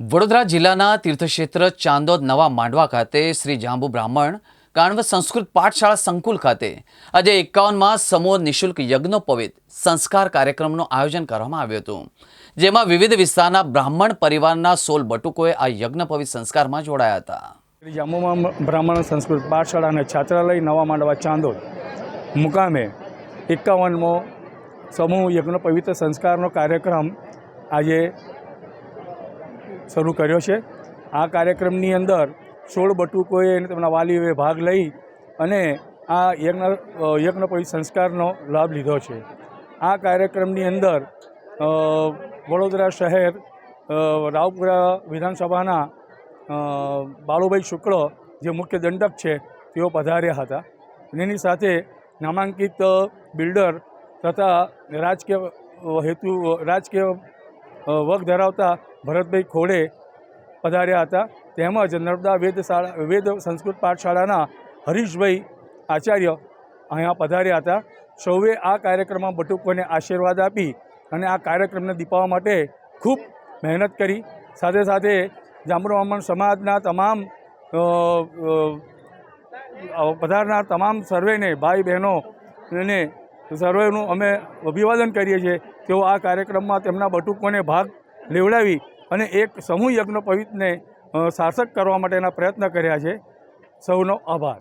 વડોદરા જિલ્લાના તીર્થક્ષેત્ર ચાંદોદ નવા માંડવા ખાતે શ્રી જાંબુ બ્રાહ્મણ કાણવ સંસ્કૃત પાઠશાળા સંકુલ ખાતે આજે એકાવનમાં સમૂહ નિઃશુલ્ક યજ્ઞોપવિત સંસ્કાર કાર્યક્રમનું આયોજન કરવામાં આવ્યું હતું. જેમાં વિવિધ વિસ્તારના બ્રાહ્મણ પરિવારના સોલ બટુકોએ આ યજ્ઞપવિત સંસ્કારમાં જોડાયા હતા. શ્રી જાંબુમાં બ્રાહ્મણ સંસ્કૃત પાઠશાળા અને છાત્રાલય નવા માંડવા ચાંદોદ મુકામે એકાવનમો સમૂહ યજ્ઞ પવિત્ર સંસ્કારનો કાર્યક્રમ આજે શરૂ કર્યો છે. આ કાર્યક્રમની અંદર સોળ બટુકોએ અને તેમના વાલીઓએ ભાગ લઈ અને આ યજ્ઞ અ, યજ્ઞ પવિત્ર સંસ્કારનો લાભ લીધો છે. આ કાર્યક્રમની અંદર વડોદરા શહેર રાવપુરા વિધાનસભાના બાળુભાઈ શુક્લ જે મુખ્ય દંડક છે તેઓ પધાર્યા હતા. એની સાથે નામાંકિત બિલ્ડર તથા રાજકીય હેતુ રાજકીય વગ ધરાવતા ભરતભાઈ ખોડે પધાર્યા હતા. તેમજ નર્મદા વેદ શાળા, વેદ સંસ્કૃત પાઠશાળાના હરીશભાઈ આચાર્ય અહીંયા પધાર્યા હતા. સૌએ આ કાર્યક્રમમાં બટુકોને આશીર્વાદ આપી અને આ કાર્યક્રમને દીપાવવા માટે ખૂબ મહેનત કરી. સાથે સાથે જાંબુ બ્રાહ્મણ સમાજના તમામ પધારનાર તમામ સર્વેને, ભાઈ બહેનો અને સર્વેનું અમે અભિવાદન કરીએ છીએ તેઓ આ કાર્યક્રમમાં તેમના બટુકોને ભાગ લેવડાવી અને એક સમૂહ યજ્ઞ પવિત્રને શાસક કરવા માટેના પ્રયત્ન કર્યા છે. સૌનો આભાર.